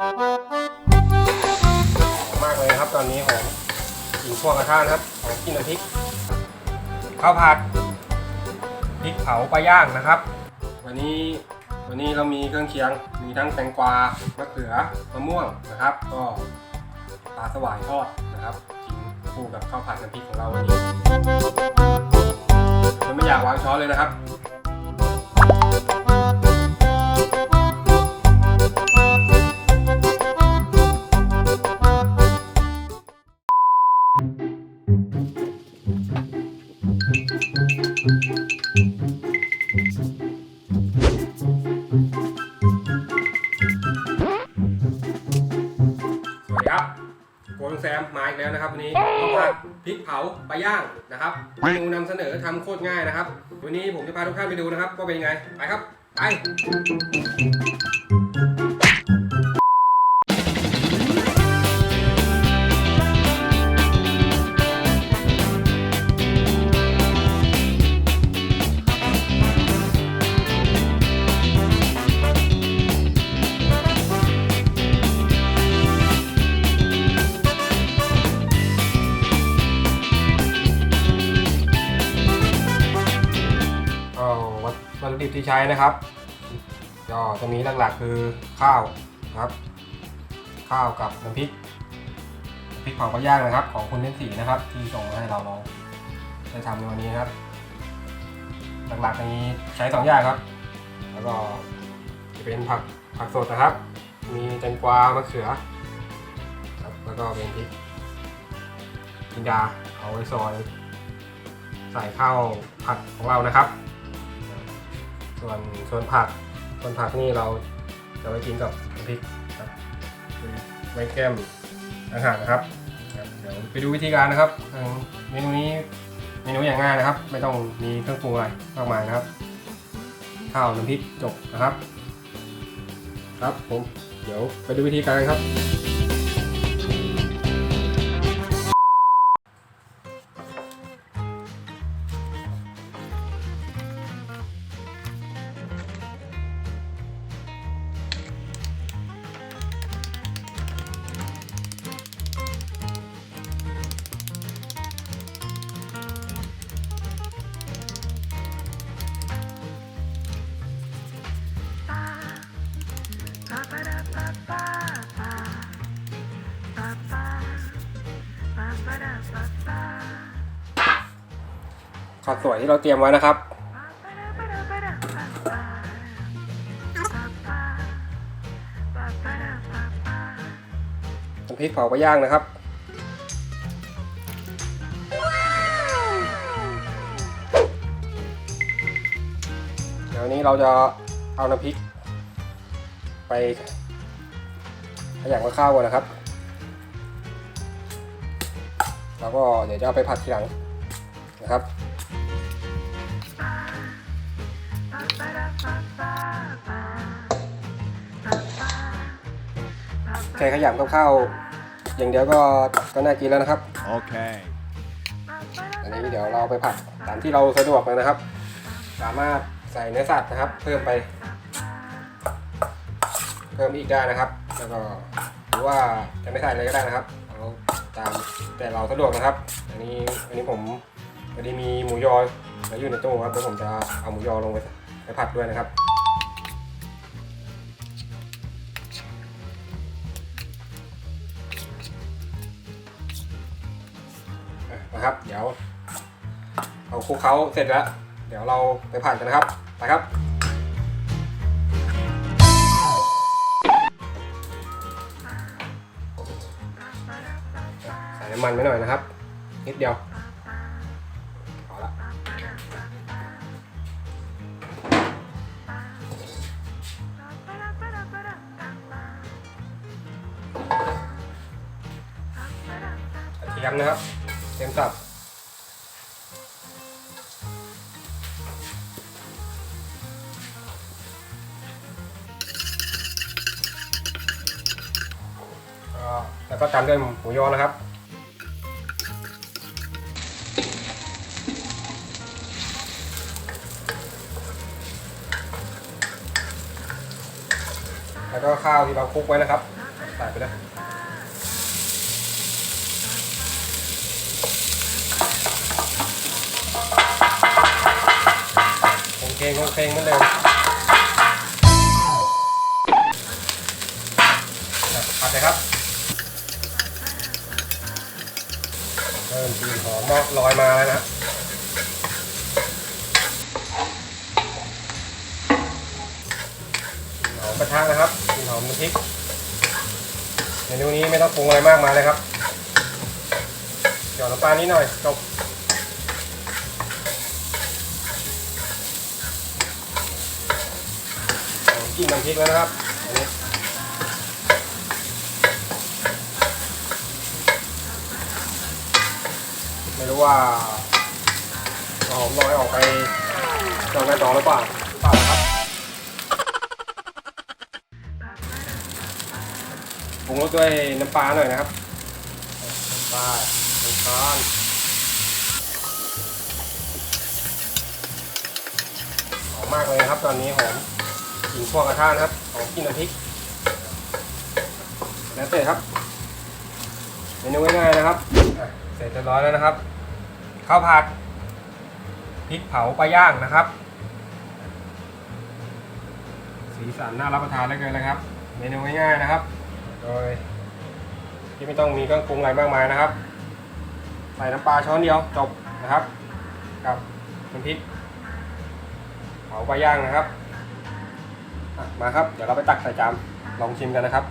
มากเลยครับตอนนี้หอมกลิ่นพวกกระทะนะครับหอมกลิ่นพริกข้าวผัดพริกเผาปลาย่างนะครับ วันนี้วันนี้เรามีเครื่องเคียงมีทั้งแตงกวามะเขือมะม่วงนะครับ ก็ปลาสวายทอดนะครับกินคู่กับข้าวผัดน้ำพริกของเราวันนี้ผมไม่อยากวางช้อนเลยนะครับ โกนแซมมาอีกแล้วนะครับวันนี้ข้าวผัดพริกเผาปลาย่างนะครับเมนูนำเสนอทำโคตรง่ายนะครับ วันนี้ผมจะพาทุกท่านไปดูนะครับว่าเป็นยังไงไปครับไป ที่ใช้นะครับก็จะมีหลักๆคือข้าวครับ ข้าวกับน้ำพริกพริกเผาปลาย่างนะครับ ของคุณเล่นสีนะครับ ที่ส่งมาให้เราเราได้ทำในวันนี้ครับ หลักๆนี้ใช้สองอย่างครับ แล้วก็จะเป็นผักผักสดนะครับ มีแตงกวามะเขือครับแล้วก็เป็นพริกจินดาเอาไว้ซอยใส่ข้าวผัดของเรานะครับ ส่วนส่วนผักส่วนผักนี่เราจะไว้กินกับน้ำพริกครับคือไว้แก้มอาหารนะครับ เดี๋ยวไปดูวิธีการนะครับเมนูนี้เมนูอย่างง่ายนะครับ ไม่ต้องมีเครื่องปรุงอะไรมากมายนะครับ ข้าวน้ำพริกจบนะครับ ครับผมเดี๋ยวไปดูวิธีการกันครับ ข้าสวยที่เราเตรียมไว้นะครับ น้ำพริกเผาปลาย่างนะครับ เดี๋ยวนี้เราจะเอาน้ำพริก ไปขยำกับข้าวก่อนนะครับ แล้วก็เดี๋ยวจะเอาไปผัดทีหลังนะครับ ค่ขยำกับข้าวอย่างเดียวก็ก็น่ากินแล้วนะครับ Okay. อันนี้เดี๋ยวเราไปผัดตามที่เราสะดวกเลยนะครับ สามารถใส่เนื้อสัตว์นะครับ เพิ่มไป เพิ่มอีกได้นะครับ แล้วก็หรือว่าจะไม่ใส่อะไรก็ได้นะครับเอาตามแต่เราสะดวกนะครับ อันนี้อันนี้ผมพอดีมีหมูยอเหลืออยู่ในตู้ครับเดี๋ยวผมจะเอาหมูยอลงไปไปผัดด้วยนะครับ นะครับ เดี๋ยวเอาคลุกเคล้าเสร็จแล้ว เดี๋ยวเราไปผัดกันนะครับ ไปครับ ใส่น้ำมันไปหน่อยนะครับ นิดเดียวพอละกระเทียมนะครับ เทียมสับแล้วก็ตามด้วยหมูยอนะครับแล้วก็ข้าวที่เราคลุกไว้นะครับใส่ไปเลย งเคงคงเคงเหมือนเดิมอะผัดเลยครับ เริ่มกลิ่นหอมลอยมาแล้วนะหอมกระทะนะครับกลิ่นหอมน้ำพริกเมนูนี้ไม่ต้องปรุงอะไรมากมายเลยครับหยอดน้ำปลานิดหน่อยจบ นน้ำพริกแล้วนะครับอันนี้ไม่รู้ว่าหอมลอยออกไปจองกระจอหรือเปล่าเปล่าครับปรุงรสด้วยน้ำปลาหน่อยนะครับน้ำปลาน้ำตาลหอมมากเลยครับตอนนี้หอม กลิ่นพวกระทะนะครับหอมกินน้ำพริกแล้วเสร็จครับเมนูง่ายๆนะครับ เสร็จเรียบร้อยแล้วนะครับข้าวผัดพริกเผาปลาย่างนะครับ สีสันน่ารับประทานเหลือเกินเลยครับ เมนูง่ายๆนะครับ โดยที่ไม่ต้องมีเครื่องปรุงอะไรมากมายนะครับใส่น้ำปลาช้อนเดียวจบนะครับ กับน้ำพริกเผาปลาย่างนะครับ มาครับ เดี๋ยวเราไปตักใส่จานลองชิมกันนะครับ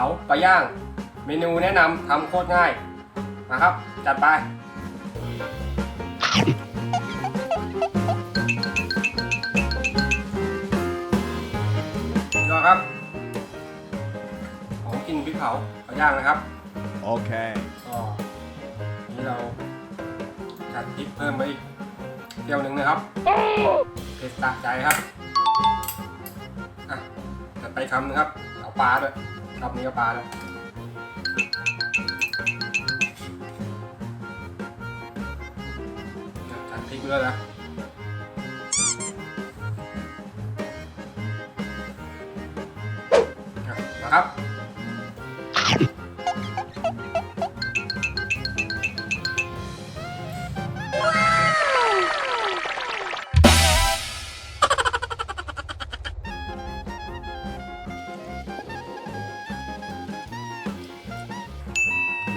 าปลาย่าง เมนูแนะนำทำโคตรง่ายนะครับ จัดไปยอดครับผมกินพริกเผาปลาย่างนะครับ Okay. ก็นี่เราจัดพริกเพิ่มไปอีกเที่ยวหนึ่งนะครับเผ็ดสะใจครับอะจัดไปคำหนึงครับ เอาปลาด้วย รอบนี้ก็ปลาด้วยจัดพริกด้วยนะอะนะครับ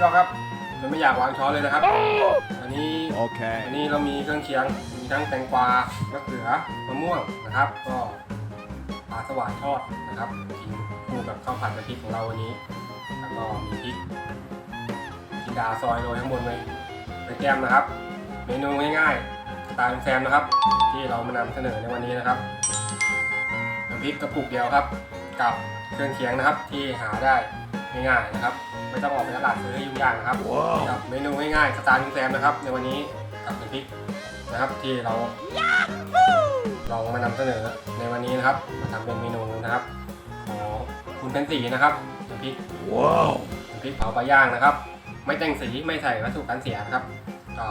ยอดครับจนไม่อยากวางช้อนเลยนะครับ อันนี้ Okay. อันนี้เรามีเครื่องเคียง มีทั้งแตงกวามะเขือมะม่วงนะครับ ก็ปลาสวายทอดนะครับกินคู่กับข้าวผัดกะทิของเราวันนี้ แล้วก็มีพริกจินดาซอยโรยข้างบนไว้ไปแก้มนะครับ เมนูง่ายๆสไตล์ลุงแซมนะครับ ที่เรามานำเสนอในวันนี้นะครับน้ำพริกกระปุกเดียวครับ กับเครื่องเคียงนะครับที่หาได้ง่ายๆนะครับ ไม่ต้องออกไปตลาดซื้อให้ยุ่งยากนะครับ Wow. กับเมนูง่ายๆสไตล์ลุงแซมนะครับ ในวันนี้กับน้ำพริกนะครับที่เราลองมานำเสนอในวันนี้นะครับ มาทำเป็นเมนูนะครับของคุณเป็นสีนะครับน้ำพริก Wow. น้ำพริกเผาปลาย่างนะครับ ไม่แต่งสีไม่ใส่วัตถุกันเสียนะครับก็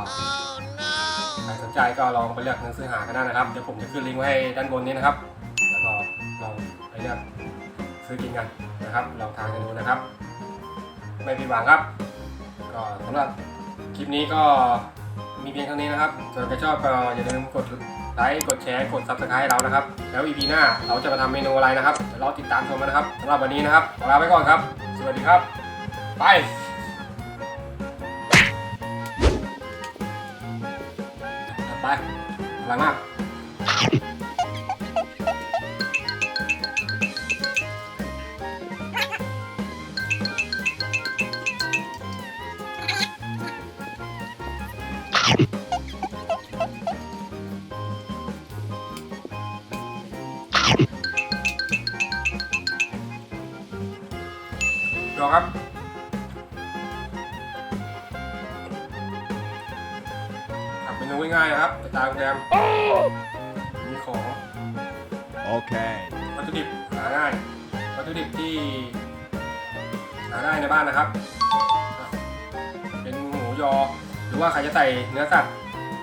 ใครสนใจก็ลองไปเลือกหนังสือหากันได้นะครับเดี๋ยวผมจะขึ้นลิงก์ไว้ให้ด้านบนนี้นะครับ แล้วก็ลองไปเลือกซื้อกินกันนะครับลองทานกันดูนะครับ ไม่ผิดหวังครับ ก็สำหรับคลิปนี้ก็มีเพียงเท่านี้นะครับส่วนใครชอบก็อย่าลืมกดไลค์กดแชร์กด subscribe ให้เรานะครับ แล้ว EP หน้าเราจะมาทำเมนูอะไรนะครับเดี๋ยวรอติดตามชมกันนะครับสำหรับวันนี้นะครับขอลาไปก่อนครับ สวัสดีครับ ไปไปหลังมาก รอครับขับเมนูง่ายๆนะครับไปตามโรงแรมมีของ Okay. วัตถุดิบหาง่ายวัตถุดิบที่หาได้ในบ้านนะครับ เป็นหมูยอ หรือว่าใครจะใส่เนื้อสัตว์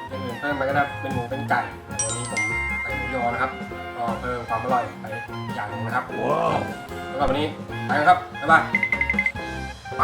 อย่างอื่นเพิ่มไปก็ได้เป็นหมูเป็นไก่แต่วันนี้ผมใส่หมูยอนะครับก็เพิ่มความอร่อยไปอีกอย่างหนึงนะครับ Wow. สำหรับวันนี้ไปกันครับบ๊ายบาย ไป